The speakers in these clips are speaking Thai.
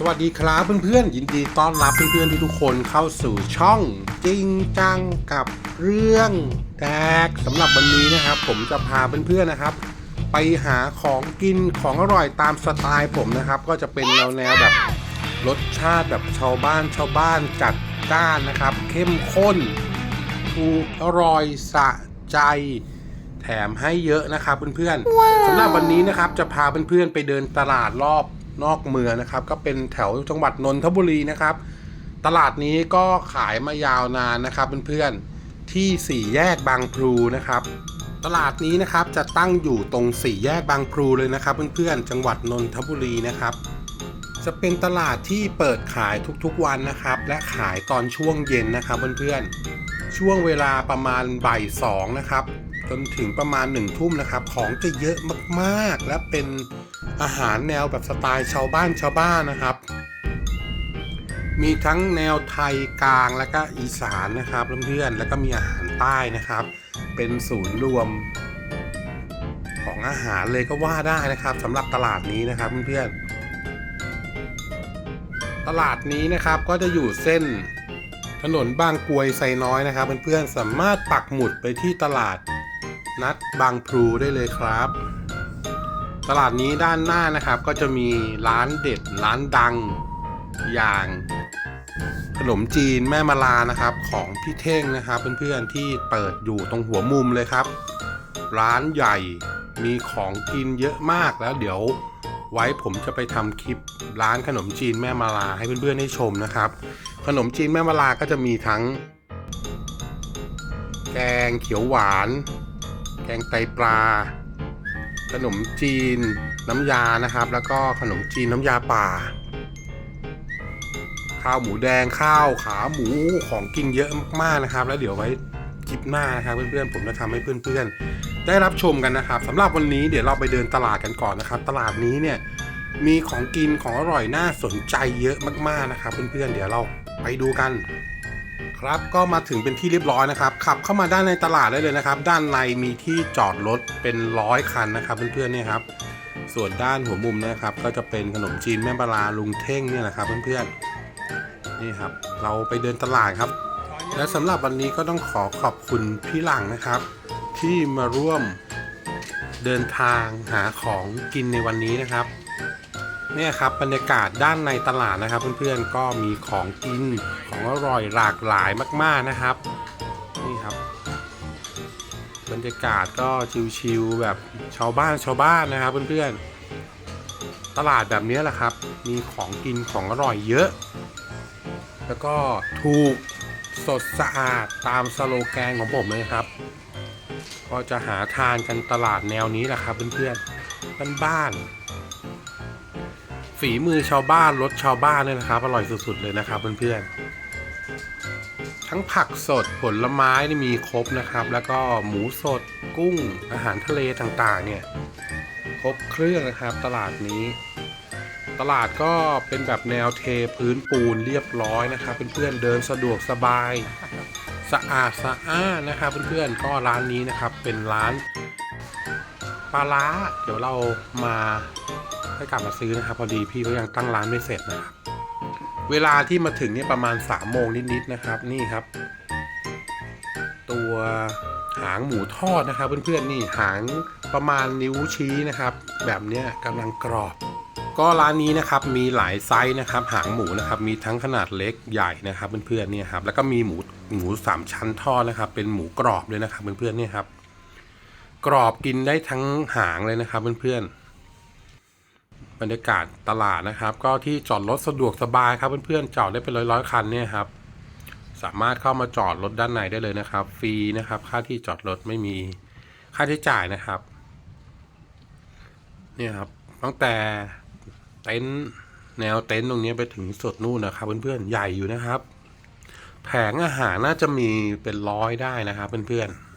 สวัสดีครับเพื่อนๆยินดีต้อนรับเพื่อนๆทุกๆคนเข้าสู่ช่องจริงจังกับเรื่องแดกสำหรับวันนี้นะครับ ผมจะพาเพื่อนๆนะครับ ไปหาของกินของอร่อยตามสไตล์ผมนะครับ ก็จะเป็นแนวแนวๆแบบรสชาติแบบชาวบ้านชาวบ้านจัดจ้านนะครับ เข้มข้นถูกอร่อยสะใจแถมให้เยอะนะครับเพื่อนๆสำหรับวันนี้นะครับจะพาเพื่อนๆไปเดินตลาดรอบ นอกเมืองนะครับ ก็เป็นแถวจังหวัดนนทบุรีนะครับ ตลาดนี้ก็ขายมายาวนานนะครับเพื่อนๆที่สี่แยกบางพลูนะครับ ตลาดนี้นะครับจะตั้งอยู่ตรงสี่แยกบางพลูเลยนะครับ เพื่อนๆจังหวัดนนทบุรีนะครับ จะเป็นตลาดที่เปิดขายทุกๆวันนะครับ และขายตอนช่วงเย็นนะครับเพื่อนๆช่วงเวลาประมาณบ่ายสองนะครับจนถึงประมาณหนึ่งทุ่มนะครับ ของจะเยอะมากๆ และเป็น อาหารแนวแบบสไตล์ชาวบ้านชาวบ้านนะครับ มีทั้งแนวไทยกลางและก็อีสานนะครับเพื่อนๆแล้วก็มีอาหารใต้นะครับ เป็นศูนย์รวมของอาหารเลยก็ว่าได้นะครับสำหรับตลาดนี้นะครับเพื่อนๆตลาดนี้นะครับก็จะอยู่เส้นถนนบางกรวยไซน้อยนะครับเพื่อนๆสามารถปักหมุดไปที่ตลาดนัดบางพลูได้เลยครับ ตลาดนี้ด้านหน้านะครับก็จะมีร้านเด็ดร้านดังอย่างขนมจีนแม่มาลานะครับของพี่เท่งนะครับเพื่อนๆที่เปิดอยู่ตรงหัวมุมเลยครับ ร้านใหญ่มีของกินเยอะมากแล้วเดี๋ยวไว้ผมจะไปทำคลิปร้านขนมจีนแม่มาลาให้เพื่อนๆได้ชมนะครับ ขนมจีนแม่มาลาก็จะมีทั้ง แกงเขียวหวาน แกงไตปลา ขนมจีนน้ำยานะครับ แล้วก็ขนมจีนน้ำยาป่า ข้าวหมูแดงข้าวขาหมูของกินเยอะมากๆนะครับ แล้วเดี๋ยวไว้คลิปหน้านะครับเพื่อนๆผมจะทำให้เพื่อนๆ ได้รับชมกันนะครับสำหรับวันนี้เดี๋ยวเราไปเดินตลาดกันก่อนนะครับ ตลาดนี้เนี่ยมีของกินของอร่อยน่าสนใจเยอะมากๆนะครับ เพื่อนๆเดี๋ยวเราไปดูกัน ครับก็มาถึงเป็นที่เรียบร้อยนะครับขับเข้ามาด้านในตลาดได้เลยนะครับ ด้านในมีที่จอดรถเป็นร้อยคันนะครับเพื่อนๆเนี่ยครับ ส่วนด้านหัวมุมนะครับ ก็จะเป็นขนมจีนแม่ปลาลุงเท่งเนี่ยแหละครับเพื่อนๆนี่ครับ เราไปเดินตลาดครับ และสำหรับวันนี้ก็ต้องขอขอบคุณพี่หลังนะครับ ที่มาร่วมเดินทางหาของกินในวันนี้นะครับเนี่ยครับบรรยากาศด้านในตลาดนะครับ เพื่อนๆก็มีของกิน ของอร่อยหลากหลายมาก ๆนะครับ นี่ครับ บรรยากาศก็ชิลๆแบบชาวบ้านชาวบ้านนะครับเพื่อนๆ ตลาดแบบนี้แหละครับ มีของกินของอร่อยเยอะ แล้วก็ถูกสดสะอาดตามสโลแกนของผมเลยครับ ก็จะหาทานกันตลาดแนวนี้แหละครับเพื่อนๆ บ้านๆฝีมือชาวบ้านรสชาวบ้านเนี่ยนะครับ อร่อยสุดๆเลยนะครับเพื่อนๆ ทั้งผักสดผลไม้นี่มีครบนะครับ แล้วก็หมูสดกุ้งอาหารทะเลต่างๆ เนี่ยครบเครื่องนะครับ ตลาดนี้ ตลาดก็เป็นแบบแนวเทพื้นปูนเรียบร้อยนะครับเพื่อนๆเดินสะดวกสบาย สะอาดสะอ้านนะครับเพื่อนๆก็ร้านนี้นะครับเป็นร้านปลาล้าเดี๋ยวเรามาให้กลับมาซื้อนะครับ พอดีพี่เขายังตั้งร้านไม่เสร็จนะครับ เวลาที่มาถึงเนี่ยประมาณ3ามโมงนิดๆนะครับ นี่ครับ ตัวหางหมูทอดนะครับ เพื่อนๆนี่หางประมาณนิ้วชี้นะครับ แบบเนี้ยกำลังกรอบ ก็ร้านนี้นะครับมีหลายไซส์นะครับ หางหมูนะครับมีทั้งขนาดเล็กใหญ่นะครับเพื่อนๆเนี่ยครับแล้วก็มีหมูหมูสามชั้นทอดนะครับ เป็นหมูกรอบเลยนะครับเพื่อนๆเนี่ยครับกรอบกินได้ทั้งหางเลยนะครับเพื่อนๆ บรรยากาศตลาดนะครับ ก็ที่จอดรถสะดวกสบายครับเพื่อนๆจอดได้เป็นร้อยๆคันเนี่ยครับ สามารถเข้ามาจอดรถด้านในได้เลยนะครับ ฟรีนะครับ ค่าที่จอดรถไม่มีค่าใช้จ่ายนะครับเนี่ยครับตั้งแต่เต็นท์แนวเต็นท์ตรงนี้ไปถึงสุดนู่นนะครับ เพื่อนๆใหญ่อยู่นะครับ แผงอาหารน่าจะมีเป็นร้อยได้นะครับ เพื่อนๆ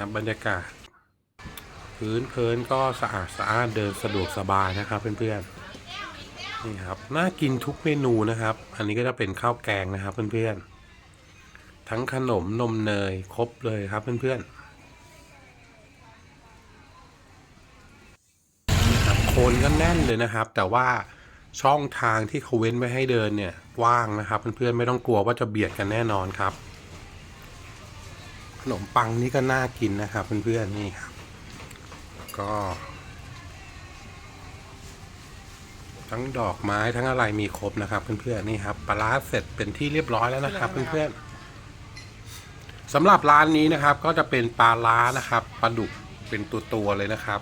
ครับบรรยากาศพื้นเพลินก็สะอาดสะอาดเดินสะดวกสบายนะครับเพื่อนๆนี่ครับน่ากินทุกเมนูนะครับ อันนี้ก็จะเป็นข้าวแกงนะครับเพื่อนๆทั้งขนมนมเนยครบเลยครับเพื่อนๆครับคนก็แน่นเลยนะครับ แต่ว่าช่องทางที่เขาเว้นไว้ให้เดินเนี่ยว่างนะครับเพื่อนๆไม่ต้องกลัวว่าจะเบียดกันแน่นอนครับ นมปังนี่ก็น่ากินนะครับเพื่อนๆนี่ครับ ก็ ทั้งดอกไม้ทั้งอะไรมีครบนะครับเพื่อนๆนี่ครับปลาร้าเสร็จเป็นที่เรียบร้อยแล้วนะครับ เพื่อนๆสำหรับร้านนี้นะครับ ก็จะเป็นปลาล้านะครับปลาดุกเป็นตัวตัวๆเลยนะครับ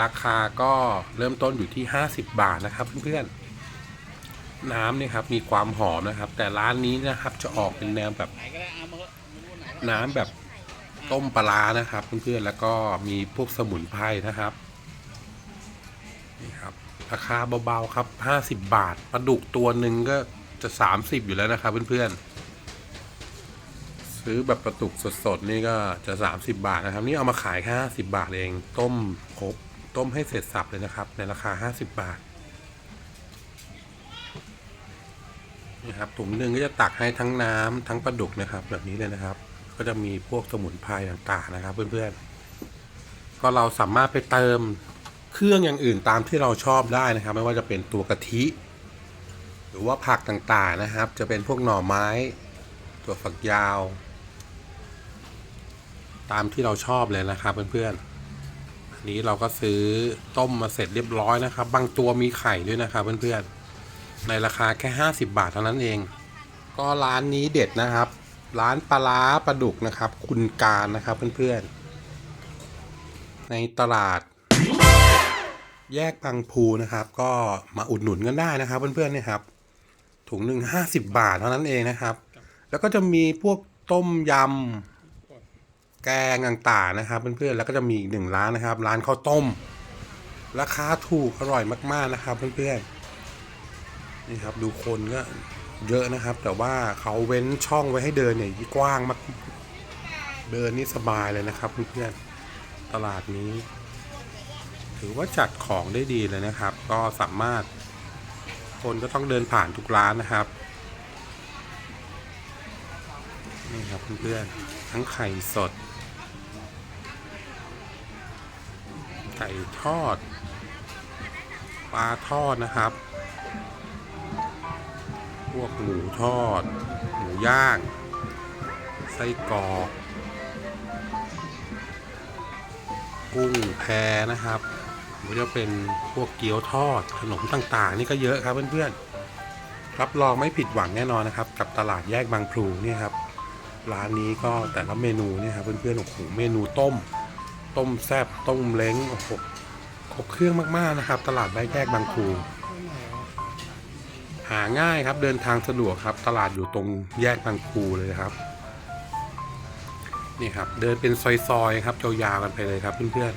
ราคาก็เริ่มต้นอยู่ที่ 50 บาทนะครับ เพื่อนๆน้ำเนี่ยครับมีความหอมนะครับ แต่ร้านนี้นะครับจะออกเป็นแนวแบบไหนก็ได้เอามาเถอะไม่รู้ไหนก็ได้น้ำแบบ ต้มปลานะครับเพื่อนๆแล้วก็มีพวกสมุนไพรนะครับนี่ครับราคาเบาๆครับห้าสิบบาทปลาดุกตัวหนึ่งก็จะสามสิบอยู่แล้วนะครับเพื่อนๆซื้อแบบปลาดุกสดๆนี่ก็จะสามสิบบาทนะครับ นี่เอามาขายแค่ห้าสิบาทเอง ต้มครบต้มให้เสร็จสับเลยนะครับ ในราคาห้าสิบบาทนี่ครับถุงหนึ่งก็จะตักให้ทั้งน้ำทั้งปลาดุกนะครับ แบบนี้เลยนะครับ ก็จะมีพวกสมุนไพรต่างๆนะครับ เพื่อนๆ ก็เราสามารถไปเติมเครื่องอย่างอื่นตามที่เราชอบได้นะครับ ไม่ว่าจะเป็นตัวกะทิ หรือว่าผักต่างๆนะครับ จะเป็นพวกหน่อไม้ ตัวฝักยาว ตามที่เราชอบเลยนะครับ เพื่อนๆอันนี้เราก็ซื้อต้มมาเสร็จเรียบร้อยนะครับ บางตัวมีไข่ด้วยนะครับเพื่อนๆ ในราคาแค่ 50 บาทเท่านั้นเอง ก็ร้านนี้เด็ดนะครับ ร้านปลาร้าปลาดุกนะครับ คุณการนะครับเพื่อนๆ ในตลาด แยกบางพูนะครับ ก็มาอุดหนุนกันได้นะครับ เพื่อนๆเนี่ยครับ ถุงหนึ่งห้าสิบบาทเท่านั้นเองนะครับ แล้วก็จะมีพวกต้มยำแกงต่างๆนะครับ เพื่อนๆแล้วก็จะมีอีกหนึ่งร้านนะครับ ร้านข้าวต้ม ราคาถูกอร่อยมากๆนะครับ เพื่อนๆนี่ครับดูคนก็ เยอะนะครับ แต่ว่าเขาเว้นช่องไว้ให้เดินเนี่ยกว้างมากเดินนี่สบายเลยนะครับเพื่อนๆตลาดนี้ ถือว่าจัดของได้ดีเลยนะครับ ก็สามารถ คนก็ต้องเดินผ่านทุกร้านนะครับนี่ครับเพื่อนๆทั้งไข่สด ไก่ทอดปลาทอดนะครับ พวกหมูทอด หมูย่าง ไส้กรอก กุ้งแพนะครับหรือจะเป็นพวกเกี๊ยวทอดขนมต่างๆ นี่ก็เยอะครับเพื่อนๆ รับรองไม่ผิดหวังแน่นอนนะครับ กับตลาดแยกบางพลูเนี่ยครับ ร้านนี้ก็แต่ละเมนูเนี่ยครับเพื่อนๆโอ้โหเมนูต้ม ต้มแซบต้มเล้งโอ้โหครบเครื่องมากๆนะครับ ตลาดแยกบางพลู หาง่ายครับเดินทางสะดวกครับ ตลาดอยู่ตรงแยกบางพลูเลยครับนี่ครับเดินเป็นซอยๆครับยาวๆกันไปเลยครับเพื่อน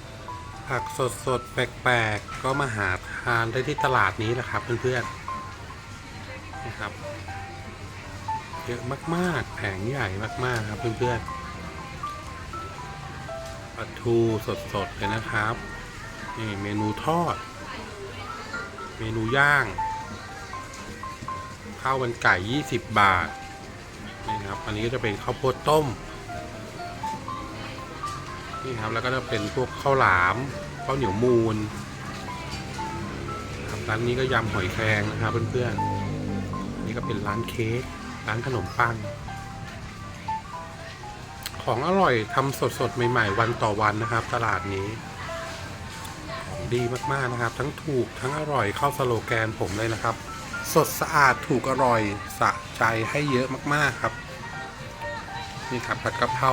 ๆผักสดๆแปลกๆก็มาหาทานได้ที่ตลาดนี้แหละครับเพื่อนๆนะครับเยอะมากๆแผงใหญ่มากๆครับเพื่อนๆปลาทูสดๆเลยนะครับนี่เมนูทอด เมนูย่าง ข้าวมันไก่ 20 บาทนี่ครับอันนี้ก็จะเป็นข้าวโพดต้มนี่ครับแล้วก็จะเป็นพวกข้าวหลามข้าวเหนียวมูนครับร้านนี้ก็ยำหอยแครงนะครับเพื่อนๆนี่ก็เป็นร้านเค้กร้านขนมปังของอร่อยทำสดๆ ใหม่ ๆ วันต่อวันนะครับ ตลาดนี้ของดีมากๆนะครับ ทั้งถูกทั้งอร่อยเข้าสโลแกนผมเลยนะครับ สดสะอาดถูกอร่อยสะใจให้เยอะมากๆครับ นี่ครับผัดกะเพรา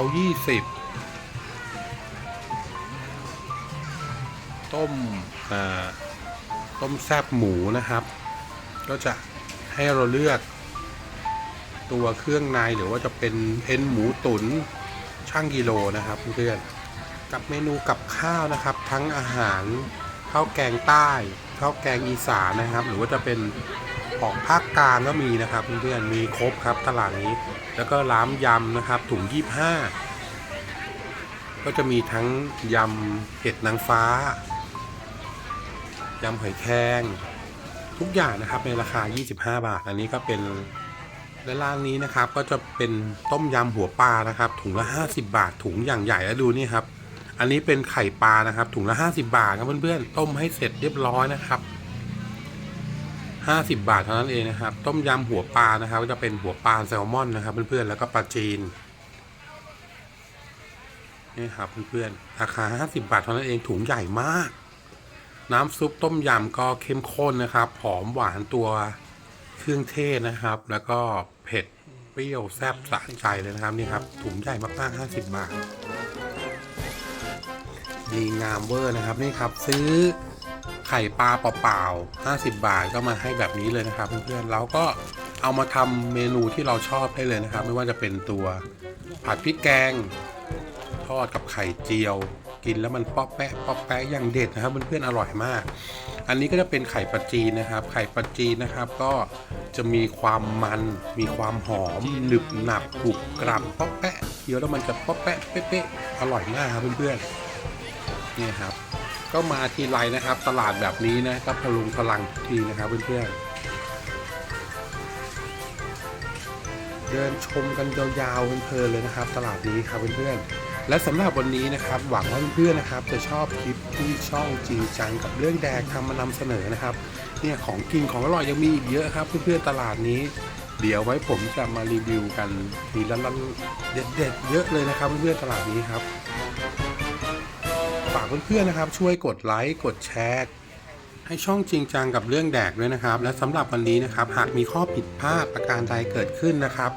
20 ต้มต้มแซบหมูนะครับ ก็จะให้เราเลือก ตัวเครื่องในหรือว่าจะเป็นเอ็นหมูตุนช่างกิโลนะครับเพื่อนกับเมนูกับข้าวนะครับ ทั้งอาหารข้าวแกงใต้ ข้าวแกงอีสานนะครับ หรือว่าจะเป็นของภาคกลางก็มีนะครับเพื่อนๆมีครบครับตลาดนี้ แล้วก็ร้านยำนะครับ ถุงยี่ห้าก็จะมีทั้งยำเห็ดนางฟ้ายำหอยแครงทุกอย่างนะครับในราคา 25 บาท อันนี้ก็เป็นและร้านนี้นะครับก็จะเป็นต้มยำหัวปลานะครับ ถุงละ 50 บาทถุงอย่างใหญ่แล้วดูนี่ครับ อันนี้เป็นไข่ปลานะครับ ถุงละ50บาทครับเพื่อนๆ ต้มให้เสร็จเรียบร้อยนะครับ50บาทเท่านั้นเองนะครับ ต้มยำหัวปลานะครับก็จะเป็นหัวปลาแซลมอนนะครับ เพื่อนๆ แล้วก็ปลาจีนนี่ครับเพื่อนๆ ราคา50บาทเท่านั้นเองถุงใหญ่มาก น้ำซุปต้มยำก็เข้มข้นนะครับหอมหวานตัวเครื่องเทศนะครับ แล้วก็เผ็ดเปรี้ยวแซ่บสะใจเลยนะครับนี่ครับถุงใหญ่มากๆ50 บาท ดีงามเวอร์นะครับนี่ครับซื้อไข่ปลาเปล่าๆ50 บาทก็มาให้แบบนี้เลยนะครับ เพื่อนๆเราก็เอามาทำเมนูที่เราชอบได้เลยนะครับ ไม่ว่าจะเป็นตัวผัดพริกแกง ทอดกับไข่เจียว กินแล้วมันป๊อปแปะป๊อปแปะอย่างเด็ดนะครับเพื่อนๆอร่อยมาก อันนี้ก็จะเป็นไข่ปลาจีนนะครับ ไข่ปลาจีนนะครับ ก็จะมีความมันมีความหอมหนึบหนับกรุบกรับป๊อปแปะเคี้ยวแล้วมันจะป๊อปแปะเป๊ะๆอร่อยมากครับเพื่อนๆ นี่ครับ ก็มาทีไรนะครับ ตลาดแบบนี้นะก็พลุงพลังทีนะครับเพื่อนๆเดินชมกันยาวๆเพลินเลยนะครับ ตลาดนี้ครับเพื่อนๆและสำหรับวันนี้นะครับ หวังว่าเพื่อนๆนะครับ จะชอบคลิปที่ช่องจริงจังกับเรื่องแดกทำมานำเสนอนะครับเนี่ยของกินของอร่อยยังมีอีกเยอะครับ เพื่อนๆตลาดนี้เดี๋ยวไว้ผมจะมารีวิวกันทีละละเด็ดๆเยอะเลยนะครับเพื่อนๆตลาดนี้ครับากเพื่อนๆนะครับ ช่วยกดไลค์กดแชร์ให้ช่องจริงจังกับเรื่องแดกด้วยนะครับ และสำหรับวันนี้นะครับ หากมีข้อผิดพลาดประการใดเกิดขึ้นนะครับ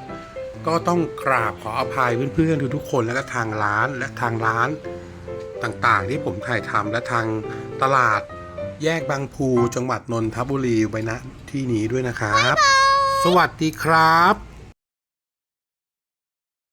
ก็ต้องกราบขออภัยเพื่อนๆทุกๆคนและก็ทางร้านและทางร้านต่างๆ ที่ผมถ่ายทำและทางตลาดแยกบางพูจังหวัดนนทบุรีไว้ณที่นี้ด้วยนะครับ สวัสดีครับ